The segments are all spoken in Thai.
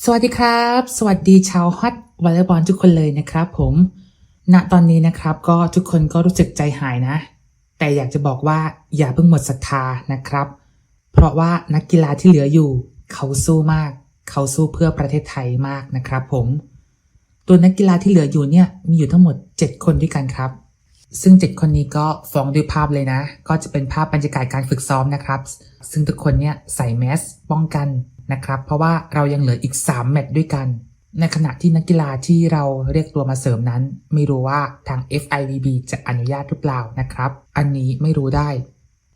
สวัสดีครับ สวัสดีชาวฮอตวอลเลย์บอลทุกคนเลยนะครับผมณตอนนี้นะครับก็ทุกคนก็รู้สึกใจหายนะ แต่อยากจะบอกว่าอย่าเพิ่งหมดศรัทธานะครับ เพราะว่านักกีฬาที่เหลืออยู่ เขาสู้มาก เขาสู้เพื่อประเทศไทยมากนะครับผม ตัวนักกีฬาที่เหลืออยู่เนี่ยมีอยู่ทั้งหมด 7 คนด้วยกันครับ ซึ่ง 7 คนนี้ก็ฟ้องด้วยภาพเลยนะ ก็จะเป็นภาพบรรยากาศการฝึกซ้อมนะครับ ซึ่งทุกคนเนี่ยใส่แมสป้องกัน นะครับ เพราะว่าเรายังเหลืออีก 3 แมตช์ด้วยกัน ในขณะที่นักกีฬาที่เราเรียกตัวมาเสริมนั้น ไม่รู้ว่าทาง FIVB จะอนุญาตหรือเปล่านะครับ อันนี้ไม่รู้ได้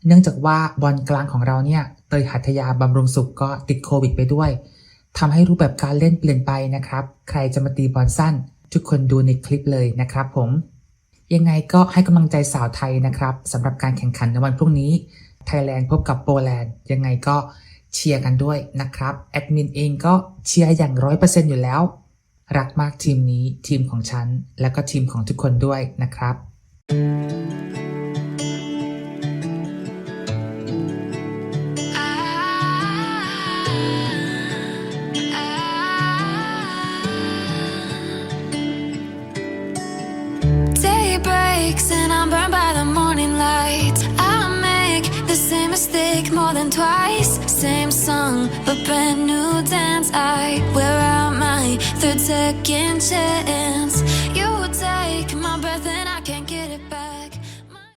เนื่องจากว่าบอลกลางของเราเนี่ยเตยหัตถยาบำรุงสุขก็ติดโควิดไปด้วยทำให้รูปแบบการเล่นเปลี่ยนไปนะครับ ใครจะมาตีบอลสั้น ทุกคนดูในคลิปเลยนะครับผม ยังไงก็ให้กำลังใจสาวไทยนะครับสำหรับการแข่งขันในวันพรุ่งนี้ ไทยแลนด์พบกับโปแลนด์ ยังไงก็ เชียร์กันด้วยนะครับแอดมินเองก็เชียร์อย่างร้อยเปอร์เซ็นต์อยู่แล้ว รักมากทีมนี้ทีมของฉัน และก็ทีมของทุกคนด้วยนะครับ Day breaks and I'm burned by the morning more than twice. Same song, but brand new dance. I wear out my third second chance.